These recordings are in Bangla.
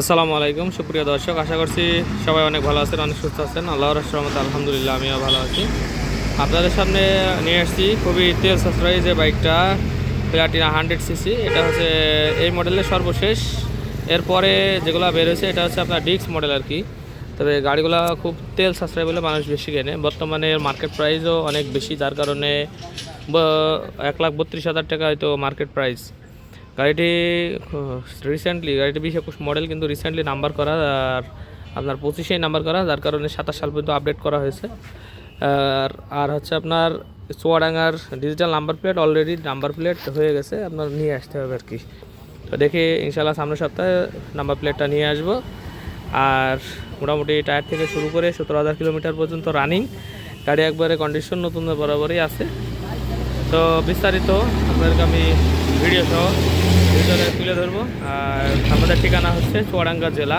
আসসালামু আলাইকুম, সুপ্রিয় দর্শক, আশা করছি সবাই অনেক ভালো আছেন, অনেক সুস্থ আছেন। আল্লাহর রহমত, আলহামদুলিল্লাহ, আমিও ভালো আছি। আপনাদের সামনে নিয়ে আসছি খুবই তেল সাশ্রয়ী যে বাইকটা, প্লাটিনা হান্ড্রেড সিসি। এটা হচ্ছে এই মডেলের সর্বশেষ। এরপরে যেগুলো বের হয়েছে, এটা হচ্ছে আপনার ডিক্স মডেল আর কি। তবে গাড়িগুলো খুব তেল সাশ্রয় বলে মানুষ বেশি কেনে। বর্তমানে মার্কেট প্রাইসও অনেক বেশি, যার কারণে এক লাখ বত্রিশ হাজার টাকা হয়তো মার্কেট প্রাইস গাড়িটি রিসেন্টলি গাড়িটি বিশ একুশ মডেল কিন্তু রিসেন্টলি নাম্বার করা আর আপনার পঁচিশেই নাম্বার করা, যার কারণে সাতাশ সাল পর্যন্ত আপডেট করা হয়েছে। আর আর হচ্ছে আপনার চুয়াডাঙ্গার digital number plate already number plate হয়ে গেছে, আপনার নিয়ে আসতে হবে আর কি। তো দেখি ইনশাল্লাহ সামনের সপ্তাহে নাম্বার প্লেটটা নিয়ে আসব। আর মোটামুটি টায়ার থেকে শুরু করে সতেরো হাজার কিলোমিটার পর্যন্ত রানিং গাড়ি একবারে কন্ডিশন নতুন বরাবরই আছে। তো বিস্তারিত আপনাদেরকে আমি ভিডিও সহ ভিডিওতে তুলে ধরবো। আর আমাদের ঠিকানা হচ্ছে চুয়াডাঙ্গা জেলা,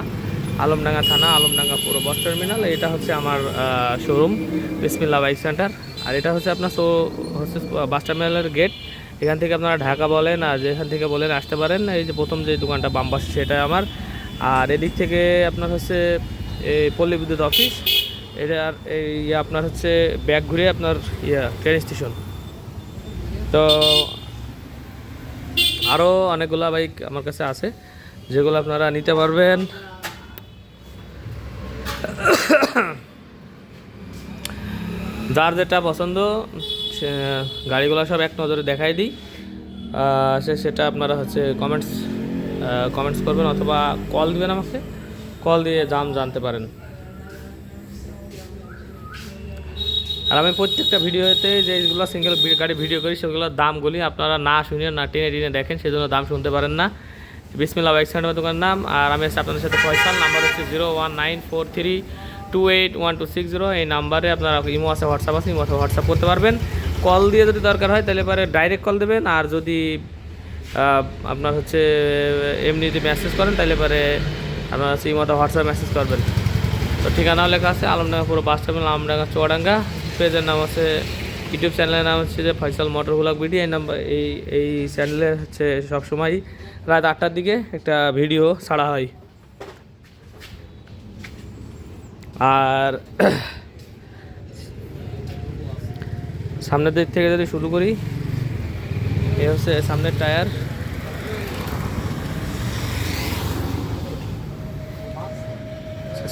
আলমডাঙ্গা থানা, আলমডাঙ্গা পুরো বাস টার্মিনাল। এটা হচ্ছে আমার শোরুম বিসমিল্লা বাইক সেন্টার। আর এটা হচ্ছে আপনার সো হচ্ছে বাস টার্মিনালের গেট এখান থেকে আপনারা ঢাকা বলেন আর যেখান থেকে বলেন আসতে পারেন। এই যে প্রথম যে দোকানটা বাম পাশে, সেটা আমার। আর এদিক থেকে আপনার হচ্ছে এই পল্লী বিদ্যুৎ অফিস এটা আর এই আপনার হচ্ছে ব্যাগ ঘুরে আপনার ইয়া ট্রেন স্টেশন তো আরও অনেকগুলা বাইক আমার কাছে আছে, যেগুলো আপনারা নিতে পারবেন। যার যেটা পছন্দ গাড়িগুলো সব এক নজরে দেখাই দিই। সে সেটা আপনারা হচ্ছে কমেন্টস কমেন্টস করবেন অথবা কল দিবেন আমাকে। কল দিয়ে দাম জানতে পারেন। আর আমি প্রত্যেকটা ভিডিওতে যেগুলো সিঙ্গেল গাড়ি ভিডিও করি, সেগুলোর দামগুলি আপনারা না শুনে, না টেনে টেনে দেখেন, সেজন্য দাম শুনতে পারেন না। বিসমিল্লা বাইক সেন্টার দোকানের নাম, আর আমি আপনাদের সাথে ফয়সাল নাম্বার হচ্ছে zero one nine four three two eight one two six zero এই নাম্বারে আপনারা ইমো আছে, হোয়াটসঅ্যাপ আছে, ইমো হোয়াটসঅ্যাপ করতে পারবেন। কল দিয়ে যদি দরকার হয়, তাহলে পরে ডাইরেক্ট কল দেবেন, আর যদি আপনার হচ্ছে এমনি যদি মেসেজ করেন, তাহলে পরে আপনার হচ্ছে ইমোতে হোয়াটসঅ্যাপ মেসেজ করবেন। তো ঠিকানাও লেখা আছে, আলমডাঙ্গা, পুরো বাস টার্মিনাল আলমডাঙ্গা, চুয়াডাঙ্গা। পেজের নাম আছে, ইউটিউব চ্যানেলের নাম হচ্ছে যে ফয়সাল মোটর ব্লগ ভিডিও এই নাম্বার, এই এই চ্যানেলে হচ্ছে সবসময় রাত আটটার দিকে একটা ভিডিও ছাড়া হয়। আর সামনের দিক থেকে যদি শুরু করি, এ হচ্ছে সামনের টায়ার।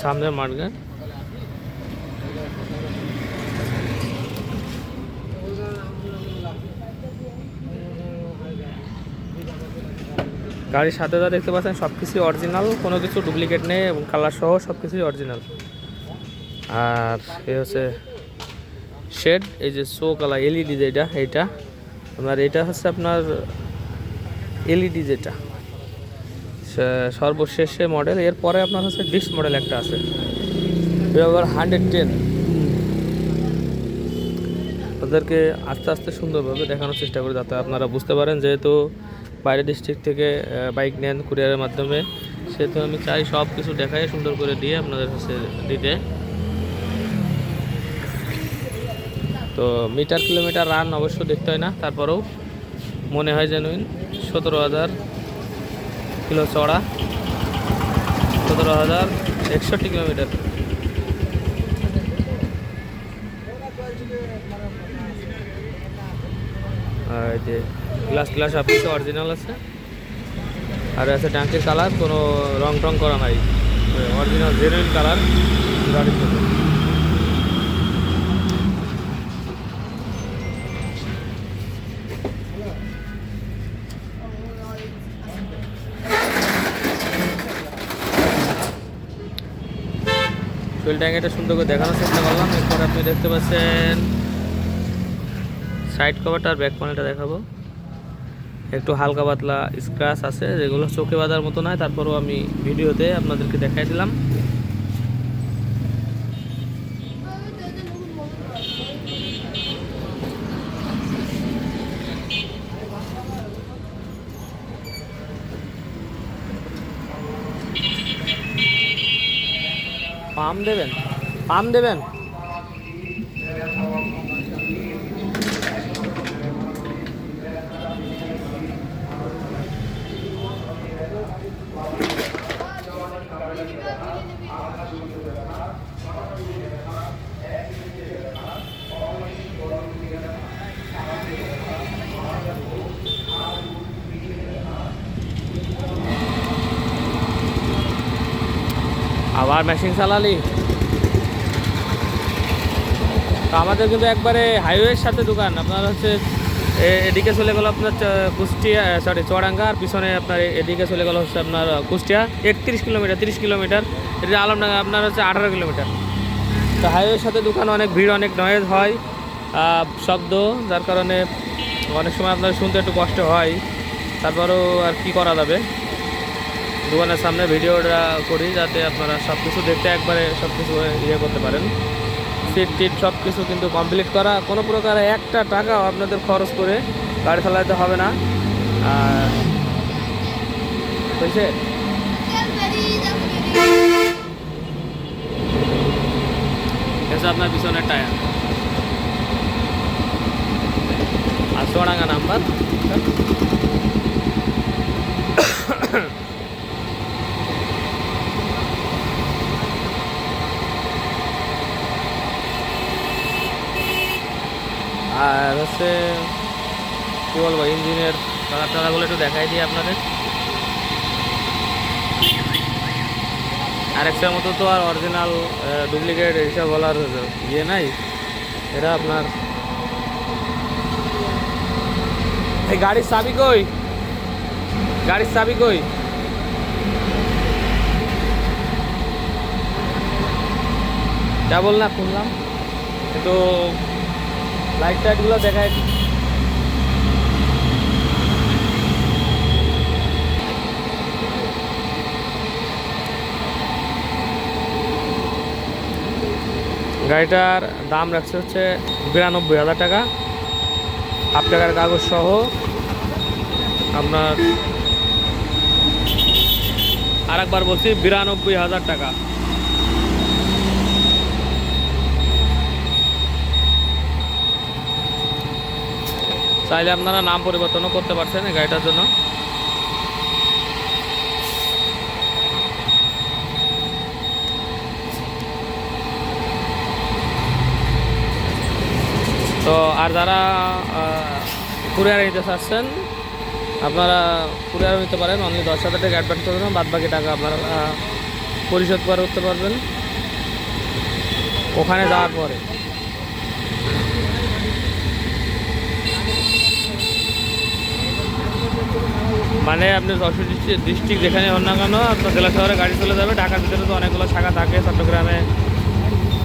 সামনের মাঠগান। গাড়ির সাথে যা দেখতে পাচ্ছেন সব কিছুই অরিজিনাল কোনো কিছু ডুপ্লিকেট নেই এবং কালার সহ সব কিছুই অরিজিনাল আর এ হচ্ছে শেড এই যে শো কালার এলইডি যেটা, এইটা। আপনার এটা হচ্ছে আপনার এলইডি যেটা। সর্বশেষে মডেল এরপরে আপনার হচ্ছে ডিস্ক মডেল একটা আছে। হান্ড্রেড টেন ওদেরকে আস্তে আস্তে সুন্দরভাবে দেখানোর চেষ্টা করি, যাতে আপনারা বুঝতে পারেন যেহেতু বাইরের ডিস্ট্রিক্ট থেকে বাইক নেন কুরিয়ারের মাধ্যমে। সেহেতু আমি চাই সব কিছু দেখাই সুন্দর করে দিয়ে আপনাদের কাছে দিতে। তো মিটার কিলোমিটার রান অবশ্য দেখতে হয় না, তারপরেও মনে হয় জেনুইন সতেরো হাজার কিলো চড়া। সতেরো হাজার একষট্টি কিলোমিটার যে গ্লাস গ্লাস সব কিছু অরিজিনাল আছে। আর আছে ট্যাঙ্কের কালার কোনো রং টং করা নাই। অরিজিনাল জেনুইন কালার গাড়ির ফুয়েল ট্যাঙ্কিটা সুন্দর করে দেখানোর চেষ্টা করলাম। এরপর আপনি দেখতে পাচ্ছেন সাইড কভারটা আর ব্যাক প্যানেলটা দেখাবো। একটু হালকা পাতলা স্ক্র্যাচ আছে, যেগুলো চোখে বাঁধার মতো নয়, তারপরেও আমি ভিডিওতে আপনাদেরকে দেখাই দিলাম পাম দেবেন? পাম দেবেন? আবার মেশিন চালালি। তো আমাদের কিন্তু একবারে হাইওয়ের সাথে দোকান। আপনার হচ্ছে এদিকে চলে গেল আপনার কুষ্টিয়া সরি চুয়াডাঙ্গা আর পিছনে আপনার এদিকে চলে গেল হচ্ছে আপনার কুষ্টিয়া, একত্রিশ কিলোমিটার, তিরিশ কিলোমিটার। এটা আলমডাঙ্গা, আপনার হচ্ছে আঠারো কিলোমিটার। তো হাইওয়ের সাথে দোকান অনেক ভিড়, অনেক নয়েজ হয় শব্দ, যার কারণে অনেক সময় আপনার শুনতে একটু কষ্ট হয়। তারপরেও আর কি করা যাবে? দোকানের সামনে ভিডিওটা করি যাতে আপনারা সব কিছু দেখতে একবারে সব কিছু ইয়ে করতে পারেন। সিট টিট সব কিছু কিন্তু কমপ্লিট করা। কোনো প্রকার একটা টাকাও আপনাদের খরচ করে গাড়ি চালাতে হবে না। আর বুঝছে আপনার পিছনের টায়ার আর চোড়াঙ্গা নাম্বার আর হচ্ছে, কী বলব, ইঞ্জিনের কালার টালারগুলো একটু দেখাই দিই আপনাদের। আরেকটার মতো তো আর অরিজিনাল ডুপ্লিকেট এইসব বলার ইয়ে নাই। এটা আপনার এই গাড়ির চাবি কই? গাড়ির চাবি কই? যা বল না শুনলাম। কিন্তু লাইট টাইটগুলো দেখায় গাড়িটার দাম রাখছে হচ্ছে বিরানব্বই হাজার টাকা। হাফ টাকার কাগজ সহ আপনার আর একবার বলছি বিরানব্বই হাজার টাকা। চাইলে আপনারা নাম পরিবর্তনও করতে পারছেন এই গাড়িটার জন্য। তো আর যারা কুরিয়ারে নিতে চাচ্ছেন, আপনারা কুরিয়ারে নিতে পারেন, অনলি দশ হাজার টাকা অ্যাডভান্স করবেন বাদ বাকি টাকা আপনারা পরিশোধ করে উঠতে পারবেন। ওখানে যাওয়ার পরে। মানে আপনি যশোর ডিস্ট্রিক্ট যেখানে হন না কেন আপনার জেলা শহরে গাড়ি চলে যাবে, ঢাকার ভিতরে তো অনেকগুলো শাখা থাকে চট্টগ্রামে।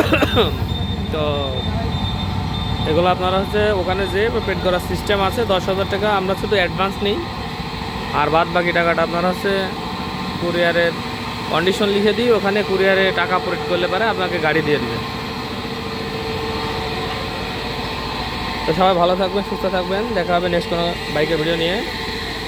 তো এগুলো আপনারা হচ্ছে ওখানে যে পেড করার সিস্টেম আছে, দশ হাজার টাকা, আমরা শুধু অ্যাডভান্স নিই। আর বাদ বাকি টাকাটা আপনারা হচ্ছে কুরিয়ারের কন্ডিশন লিখে দিই, ওখানে কুরিয়ারে টাকা পেড করলে পারে আপনাকে গাড়ি দিয়ে দেবে। তো সবাই ভালো থাকবেন, সুস্থ থাকবেন, দেখা হবে নেক্সট কোনো বাইকের ভিডিও নিয়ে।